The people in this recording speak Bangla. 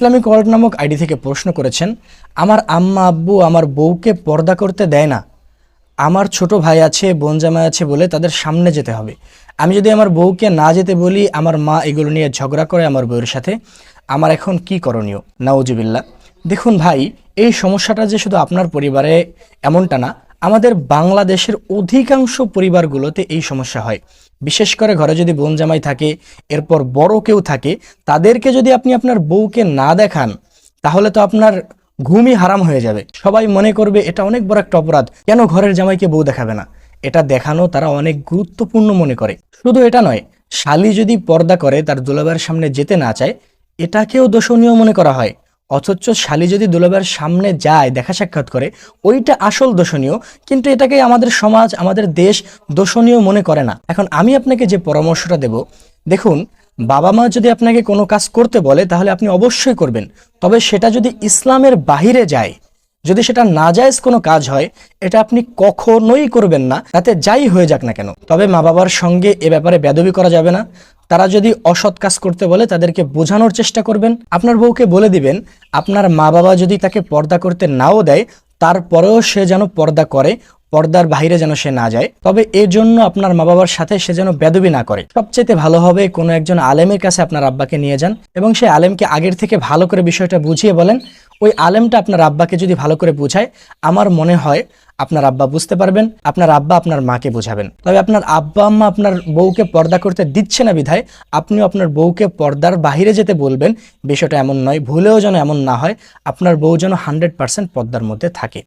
ইসলামিক ওয়ার্ল্ড নামক আইডি থেকে প্রশ্ন করেছেন, আমার আম্মা, আব্বু আমার বউকে পর্দা করতে দেয় না। আমার ছোট ভাই আছে, বোন জামাই আছে বলে তাদের সামনে যেতে হবে। আমি যদি আমার বউকে না যেতে বলি, আমার মা এগুলো নিয়ে ঝগড়া করে আমার বউয়ের সাথে। আমার এখন কি করণীয়? নাউজুবিল্লা দেখুন ভাই, এই সমস্যাটা যে শুধু আপনার পরিবারে এমনটা না আমাদের বাংলাদেশের অধিকাংশ পরিবারগুলোতে এই সমস্যা হয়। বিশেষ করে ঘরে যদি বোন জামাই থাকে, এরপর বড় কেউ থাকে, তাদেরকে যদি আপনি আপনার বউকে না দেখান, তাহলে তো আপনার ঘুমই হারাম হয়ে যাবে। সবাই মনে করবে এটা অনেক বড় একটা অপরাধ, কেন ঘরের জামাইকে বউ দেখাবে না? এটা দেখানো তারা অনেক গুরুত্বপূর্ণ মনে করে। শুধু এটা নয়, শালি যদি পর্দা করে, তার দুলাভাইয়ের সামনে যেতে না চায়, এটাকেও দোষণীয় মনে করা হয়। অথচ শালি যদি দুলাভাইয়ের সামনে যায়, দেখা সাক্ষাৎ করে, ওইটা আসল দোষণীয়, কিন্তু এটাকে আমাদের সমাজ, আমাদের দেশ দোষণীয় মনে করে না। এখন আমি আপনাকে যে পরামর্শটা দেব, দেখুন, বাবা মা যদি আপনাকে কোনো কাজ করতে বলে, তাহলে আপনি অবশ্যই করবেন। তবে সেটা যদি ইসলামের বাহিরে যায়, যদি সেটা নাজায়েজ কোনো কাজ হয়, এটা আপনি কখনোই করবেন না। তাতে যাই হয়ে যাক না কেন। তবে মা বাবার সঙ্গে এ ব্যাপারে বেদবি করা যাবে না। তারা যদি অসৎ কাজ করতে বলে, তাদেরকে বোঝানোর চেষ্টা করবেন। আপনার বউকে বলে দিবেন, আপনার মা বাবা যদি তাকে পর্দা করতে নাও দেয়, তারপরেও সে যেন পর্দা করে পর্দার বাইরে যেন সে না যায়। তবে এর জন্য আপনার মা বাবার সাথে সে যেন বেদবি না করে। সবচেয়ে ভালো হবে কোনো একজন আলেমের কাছে আপনার আব্বাকে নিয়ে যান এবং সেই আলেমকে আগের থেকে ভালো করে বিষয়টা বুঝিয়ে বলেন, ওই আলেমটা আপনার আব্বাকে যদি ভালো করে বুঝায়, আমার মনে হয় আপনার আব্বা বুঝতে পারবেন, আপনার আব্বা আপনার মাকে বোঝাবেন। তবে আপনার আব্বা, আম্মা আপনার বউকে পর্দা করতে দিচ্ছে না বিধায়, আপনিও আপনার বউকে পর্দার বাহিরে যেতে বলবেন। বিষয়টা এমন নয়, ভুলেও যেন এমন না হয়, আপনার বউ যেন হান্ড্রেড পার্সেন্ট পর্দার মধ্যে থাকে।